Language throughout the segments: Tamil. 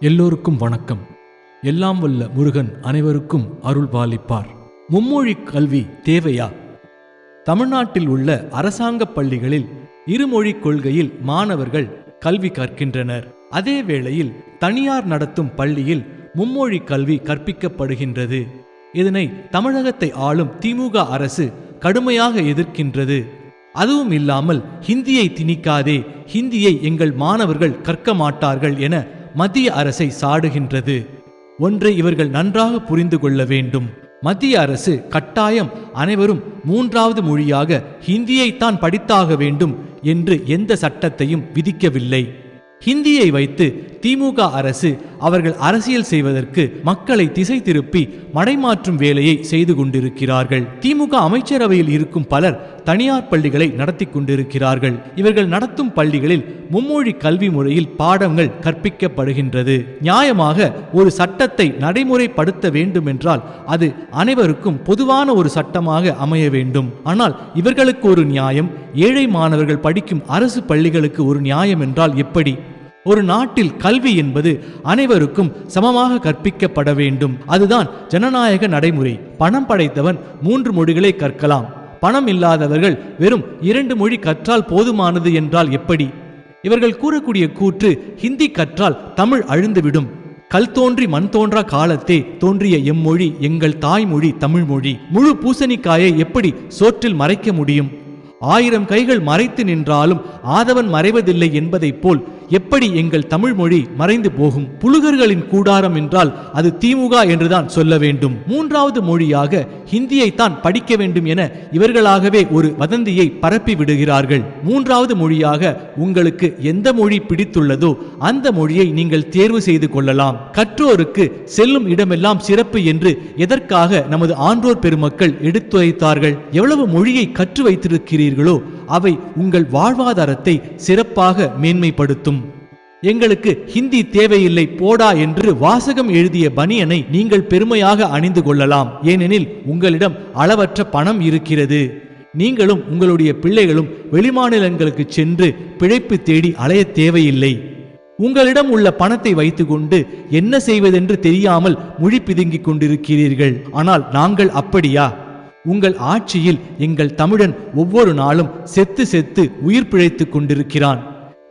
எல்லோருக்கும் வணக்கம். எல்லாம் வல்ல முருகன் அனைவருக்கும் அருள் பாலிப்பார். மும்மொழி கல்வி தேவையா? தமிழ்நாட்டில் உள்ள அரசாங்க பள்ளிகளில் இருமொழி கொள்கையில் மாணவர்கள் கல்வி கற்கின்றனர். அதே வேளையில் தனியார் நடத்தும் பள்ளியில் மும்மொழி கல்வி கற்பிக்கப்படுகின்றது. இதனை தமிழகத்தை ஆளும் திமுக அரசு கடுமையாக எதிர்க்கின்றது. அதுவும் இல்லாமல் ஹிந்தியை திணிக்காதே ஹிந்தியை எங்கள் மாணவர்கள் கற்க மாட்டார்கள் என மத்திய அரசை சாடுகின்றது. ஒன்றை இவர்கள் நன்றாக புரிந்து கொள்ள வேண்டும். மத்திய அரசு கட்டாயம் அனைவரும் மூன்றாவது மொழியாக ஹிந்தியைத்தான் படித்தாக வேண்டும் என்று எந்த சட்டத்தையும் விதிக்கவில்லை. ஹிந்தியை வைத்து திமுக அரசு அவர்கள் அரசியல் செய்வதற்கு மக்களை திசை திருப்பி மடைமாற்றும் வேலையை செய்து கொண்டிருக்கிறார்கள். திமுக அமைச்சரவையில் இருக்கும் பலர் தனியார் பள்ளிகளை நடத்தி கொண்டிருக்கிறார்கள். இவர்கள் நடத்தும் பள்ளிகளில் மும்மொழி கல்வி முறையில் பாடங்கள் கற்பிக்கப்படுகின்றது. நியாயமாக ஒரு சட்டத்தை நடைமுறைப்படுத்த வேண்டும் என்றால் அது அனைவருக்கும் பொதுவான ஒரு சட்டமாக அமைய வேண்டும். ஆனால் இவர்களுக்கு ஒரு நியாயம் ஏழை மாணவர்கள் படிக்கும் அரசு பள்ளிகளுக்கு ஒரு நியாயம் என்றால் எப்படி? ஒரு நாட்டில் கல்வி என்பது அனைவருக்கும் சமமாக கற்பிக்கப்பட வேண்டும். அதுதான் ஜனநாயக நடைமுறை. பணம் படைத்தவன் மூன்று மொழிகளை கற்கலாம். பணம் இல்லாதவர்கள் வெறும் இரண்டு மொழி கற்றால் போதுமானது என்றால் எப்படி? இவர்கள் கூறக்கூடிய கூற்று ஹிந்தி கற்றால் தமிழ் அழுந்துவிடும். கல் தோன்றி மண் தோன்றா காலத்தே தோன்றிய எம்மொழி எங்கள் தாய்மொழி தமிழ்மொழி. முழு பூசணிக்காயை எப்படி சோற்றில் மறைக்க முடியும்? ஆயிரம் கைகள் மறைத்து நின்றாலும் ஆதவன் மறைவதில்லை என்பதைப் போல் எப்படி எங்கள் தமிழ் மொழி மறைந்து போகும் புலுகர்களின் கூடாரம் என்றால் அது திமுக என்றுதான் சொல்ல வேண்டும். மூன்றாவது மொழியாக ஹிந்தியைத்தான் படிக்க வேண்டும் என இவர்களாகவே ஒரு வதந்தியை பரப்பி விடுகிறார்கள். மூன்றாவது மொழியாக உங்களுக்கு எந்த மொழி பிடித்துள்ளதோ அந்த மொழியை நீங்கள் தேர்வு செய்து கொள்ளலாம். கற்றோருக்கு செல்லும் இடமெல்லாம் சிறப்பு என்று எதற்காக நமது ஆன்றோர் பெருமக்கள் எடுத்துரைத்தார்கள்? எவ்வளவு மொழியை கற்று வைத்திருக்கிறீர்களோ அவை உங்கள் வாழ்வாதாரத்தை சிறப்பாக மேன்மைப்படுத்தும். எங்களுக்கு ஹிந்தி தேவையில்லை போடா என்று வாசகம் எழுதிய பனியனை நீங்கள் பெருமையாக அணிந்து கொள்ளலாம். ஏனெனில் உங்களிடம் அளவற்ற பணம் இருக்கிறது. நீங்களும் உங்களுடைய பிள்ளைகளும் வெளிமாநிலங்களுக்கு சென்று பிழைப்பு தேடி அலைய தேவையில்லை. உங்களிடம் உள்ள பணத்தை வைத்துக்கொண்டு என்ன செய்வதென்று தெரியாமல் மொழி பிதுங்கிக் கொண்டிருக்கிறீர்கள். ஆனால் நாங்கள் அப்படியா? உங்கள் ஆட்சியில் எங்கள் தமிழன் ஒவ்வொரு நாளும் செத்து செத்து உயிர் பிழைத்துக் கொண்டிருக்கிறான்.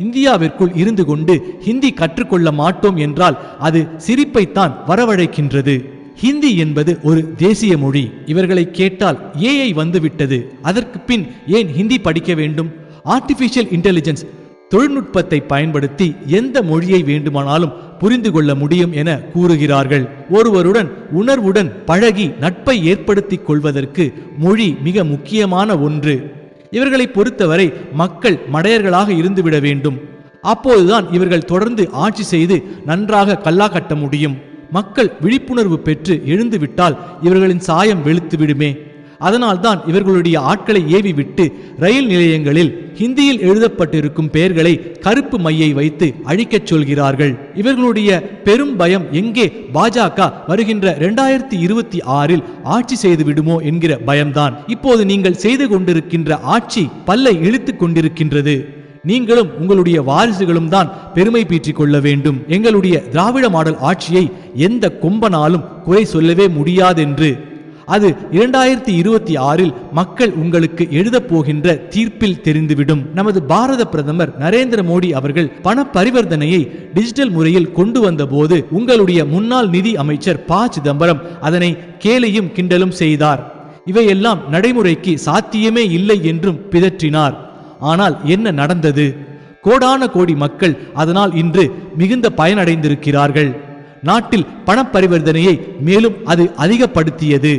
இந்தியாவிற்குள் இருந்து கொண்டு ஹிந்தி கற்றுக்கொள்ள மாட்டோம் என்றால் அது சிரிப்பைத்தான் வரவழைக்கின்றது. ஹிந்தி என்பது ஒரு தேசிய மொழி. இவர்களை கேட்டால் ஏஐ வந்துவிட்டது. அதற்கு பின் ஏன் ஹிந்தி படிக்க வேண்டும்? ஆர்டிபிஷியல் இன்டெலிஜென்ஸ் தொழில்நுட்பத்தை பயன்படுத்தி எந்த மொழியை வேண்டுமானாலும் புரிந்து கொள்ள முடியும் என கூறுகிறார்கள். ஒருவருடன் உணர்வுடன் பழகி நட்பை ஏற்படுத்திக் கொள்வதற்கு மொழி மிக முக்கியமான ஒன்று. இவர்களை பொறுத்தவரை மக்கள் மடையர்களாக இருந்துவிட வேண்டும். அப்போதுதான் இவர்கள் தொடர்ந்து ஆட்சி செய்து நன்றாக கல்லா கட்ட முடியும். மக்கள் விழிப்புணர்வு பெற்று எழுந்துவிட்டால் இவர்களின் சாயம் வெளுத்து விடுமே அதனால்தான் இவர்களுடைய ஆட்களை ஏவி விட்டு ரயில் நிலையங்களில் ஹிந்தியில் எழுதப்பட்டிருக்கும் பெயர்களை கருப்பு மையை வைத்து அழிக்கச் சொல்கிறார்கள். இவர்களுடைய பெரும் பயம் எங்கே பாஜக வருகின்ற இரண்டாயிரத்தி இருபத்தி ஆறில் ஆட்சி செய்து விடுமோ என்கிற பயம்தான். இப்போது நீங்கள் செய்து கொண்டிருக்கின்ற ஆட்சி பல்லை இழுத்து கொண்டிருக்கின்றது. நீங்களும் உங்களுடைய வாரிசுகளும் தான் பெருமை பீற்றிக் கொள்ள வேண்டும். எங்களுடைய திராவிட மாடல் ஆட்சியை எந்த கொம்பனாலும் குறை சொல்லவே முடியாதென்று. அது இரண்டாயிரத்தி இருபத்தி ஆறில் மக்கள் உங்களுக்கு எழுதப் போகின்ற தீர்ப்பில் தெரிந்துவிடும். நமது பாரத பிரதமர் நரேந்திர மோடி அவர்கள் பண பரிவர்த்தனையை டிஜிட்டல் முறையில் கொண்டு வந்த போது உங்களுடைய முன்னாள் நிதி அமைச்சர் ப. சிதம்பரம் அதனை கேலியும் கிண்டலும் செய்தார். இவையெல்லாம் நடைமுறைக்கு சாத்தியமே இல்லை என்றும் பிதற்றினார். ஆனால் என்ன நடந்தது? கோடான கோடி மக்கள் அதனால் இன்று மிகுந்த பயனடைந்திருக்கிறார்கள். நாட்டில் பணப்பரிவர்த்தனையை மேலும் அது அதிகப்படுத்தியது.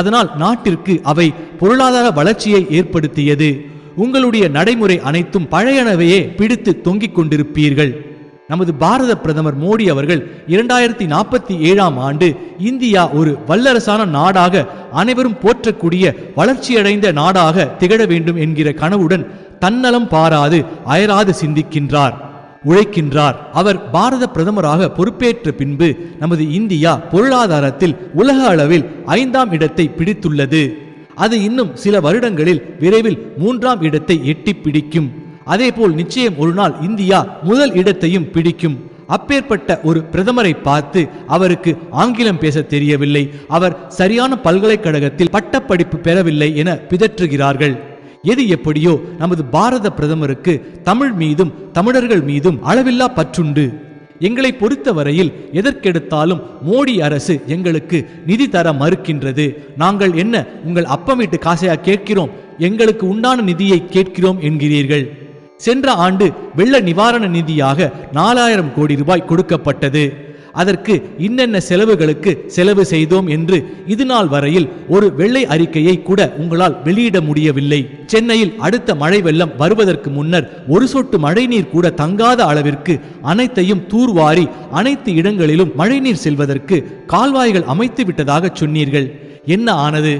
அதனால் நாட்டிற்கு அவை பொருளாதார வளர்ச்சியை ஏற்படுத்தியது. உங்களுடைய நடைமுறை அனைத்தும் பழையனவையே பிடித்து தொங்கிக் கொண்டிருப்பீர்கள். நமது பாரத பிரதமர் மோடி அவர்கள் இரண்டாயிரத்தி நாற்பத்தி ஏழாம் ஆண்டு இந்தியா ஒரு வல்லரசான நாடாக அனைவரும் போற்றக்கூடிய வளர்ச்சியடைந்த நாடாக திகழ வேண்டும் என்கிற கனவுடன் தன்னலம் பாராது அயராது சிந்திக்கின்றார். உழைக்கின்றார். அவர் பாரத பிரதமராக பொறுப்பேற்ற பின்பு நமது இந்தியா பொருளாதாரத்தில் உலக அளவில் ஐந்தாம் இடத்தை பிடித்துள்ளது. அது இன்னும் சில வருடங்களில் விரைவில் மூன்றாம் இடத்தை எட்டி பிடிக்கும். அதேபோல் நிச்சயம் ஒரு நாள் இந்தியா முதல் இடத்தையும் பிடிக்கும். அப்பேற்பட்ட ஒரு பிரதமரை பார்த்து அவருக்கு ஆங்கிலம் பேச தெரியவில்லை. அவர் சரியான பல்கலைக்கழகத்தில் பட்டப்படிப்பு பெறவில்லை என பிதற்றுகிறார்கள். எது எப்படியோ நமது பாரத பிரதமருக்கு தமிழ் மீதும் தமிழர்கள் மீதும் அளவில்லா பற்றுண்டு. எங்களை பொறுத்தவரையில் எதற்கெடுத்தாலும் மோடி அரசு எங்களுக்கு நிதி தர மறுக்கின்றது. நாங்கள் என்ன உங்கள் அப்பமீட்டு காசையா கேட்கிறோம்? எங்களுக்கு உண்டான நிதியை கேட்கிறோம் என்கிறீர்கள். சென்ற ஆண்டு வெள்ள நிவாரண நிதியாக நாலாயிரம் கோடி ரூபாய் கொடுக்கப்பட்டது. அதற்கு இன்னென்ன செலவுகளுக்கு செலவு செய்தோம் என்று இதுநாள் வரையில் ஒரு வெள்ளை அறிக்கையை கூட உங்களால் வெளியிட முடியவில்லை. சென்னையில் அடுத்த மழை வெள்ளம் வருவதற்கு முன்னர் ஒரு சொட்டு மழைநீர் கூட தங்காத அளவிற்கு அனைத்தையும் தூர்வாரி அனைத்து இடங்களிலும் மழைநீர் செல்வதற்கு கால்வாய்கள் அமைத்து விட்டதாக சொன்னீர்கள். என்ன ஆனது?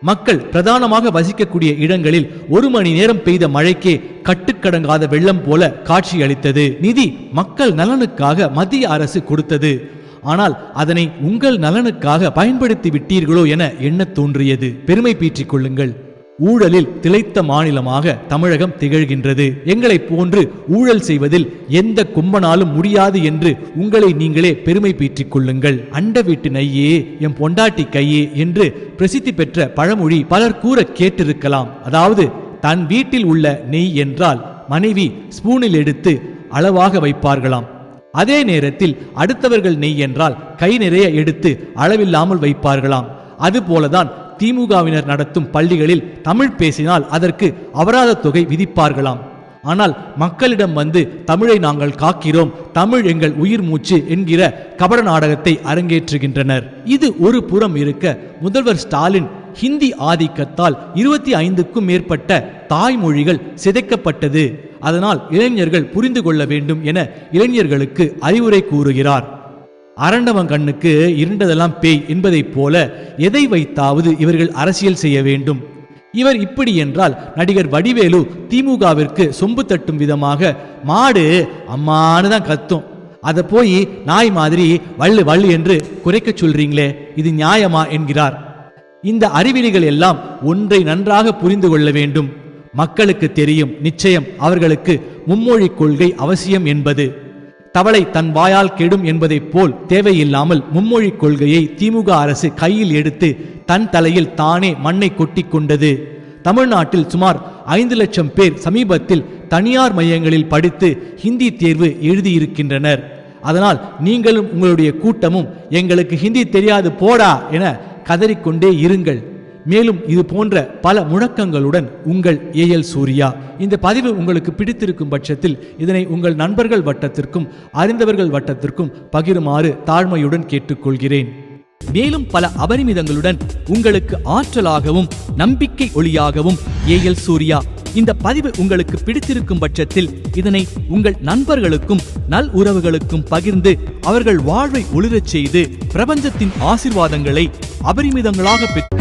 மக்கள் பிரதானமாக வசிக்கக்கூடிய இடங்களில் ஒரு மணி நேரம் பெய்த மழைக்கே கட்டுக்கடங்காத வெள்ளம் போல காட்சியளித்தது நிதி மக்கள் நலனுக்காக மத்திய அரசு கொடுத்தது. ஆனால் அதனை உங்கள் நலனுக்காக பயன்படுத்தி விட்டீர்களோ என எண்ணத் தோன்றியது. பெருமை பீற்றிக் கொள்ளுங்கள். ஊழலில் திளைத்த மாநிலமாக தமிழகம் திகழ்கின்றது. எங்களைப் போன்று ஊழல் செய்வதில் எந்த கும்பனாலும் முடியாது என்று உங்களை நீங்களே பெருமை பீற்றிக் கொள்ளுங்கள். அண்ட வீட்டு நையே எம் பொண்டாட்டி கையே என்று பிரசித்தி பெற்ற பழமொழி பலர் கூற கேட்டிருக்கலாம். அதாவது தன் வீட்டில் உள்ள நெய் என்றால் மனைவி ஸ்பூனில் எடுத்து அளவாக வைப்பார்களாம். அதே நேரத்தில் அடுத்தவர்கள் நெய் என்றால் கை நிறைய எடுத்து அளவில்லாமல் வைப்பார்களாம். அதுபோலதான் திமுகவினர் நடத்தும் பள்ளிகளில் தமிழ் பேசினால் அதற்கு அபராத தொகை விதிப்பார்களாம். ஆனால் மக்களிடம் வந்து தமிழை நாங்கள் காக்கிறோம் தமிழ் எங்கள் உயிர் மூச்சு என்கிற கபட நாடகத்தை அரங்கேற்றுகின்றனர். இது ஒரு புறம் இருக்க முதல்வர் ஸ்டாலின் ஹிந்தி ஆதிக்கத்தால் இருபத்தி ஐந்துக்கும் மேற்பட்ட தாய்மொழிகள் சிதைக்கப்பட்டது. அதனால் இளைஞர்கள் புரிந்து கொள்ள வேண்டும் என இளைஞர்களுக்கு அறிவுரை கூறுகிறார். அரண்டவன் கண்ணுக்கு இருண்டதெல்லாம் பேய் என்பதைப் போல எதை வைத்தாவது இவர்கள் அரசியல் செய்ய வேண்டும்? இவர் இப்படி என்றால் நடிகர் வடிவேலு திமுகவிற்கு சொம்பு தட்டும் விதமாக மாடு அம்மானு தான் கத்தும். அதை போய் நாய் மாதிரி வள்ளு வள்ளு என்று குறைக்க சொல்றீங்களே இது நியாயமா? என்கிறார். இந்த அறிவிலிகள் எல்லாம் ஒன்றை நன்றாக புரிந்து கொள்ள வேண்டும். மக்களுக்கு தெரியும் நிச்சயம் அவர்களுக்கு மும்மொழி கொள்கை அவசியம் என்பது. தவளை தன் வாயால் கெடும் என்பதைப் போல் தேவையில்லாமல் மும்மொழி கொள்கையை திமுக அரசு கையில் எடுத்து தன் தலையில் தானே மண்ணை கொட்டி கொண்டது. தமிழ்நாட்டில் சுமார் ஐந்து லட்சம் பேர் சமீபத்தில் தனியார் மையங்களில் படித்து ஹிந்தி தேர்வு எழுதியிருக்கின்றனர். அதனால் நீங்களும் உங்களுடைய கூட்டமும் எங்களுக்கு ஹிந்தி தெரியாது போடா என கதறிக்கொண்டே இருங்கள். மேலும் இது போன்ற பல முழக்கங்களுடன் உங்கள் ஏஎல் சூர்யா இந்த பதிவு உங்களுக்கு பிடித்திருக்கும் பட்சத்தில் இதனை உங்கள் நண்பர்கள் வட்டத்திற்கும் அறிந்தவர்கள் வட்டத்திற்கும் பகிருமாறு தாழ்மையுடன் கேட்டுக்கொள்கிறேன். மேலும் பல அபரிமிதங்களுடன் உங்களுக்கு ஆற்றலாகவும் நம்பிக்கை ஒளியாகவும் ஏஎல் சூர்யா இந்த பதிவு உங்களுக்கு பிடித்திருக்கும் பட்சத்தில் இதனை உங்கள் நண்பர்களுக்கும் நல் உறவுகளுக்கும் பகிர்ந்து அவர்கள் வாழ்வை ஒளிரச் செய்து பிரபஞ்சத்தின் ஆசிர்வாதங்களை அபரிமிதங்களாக பெற்று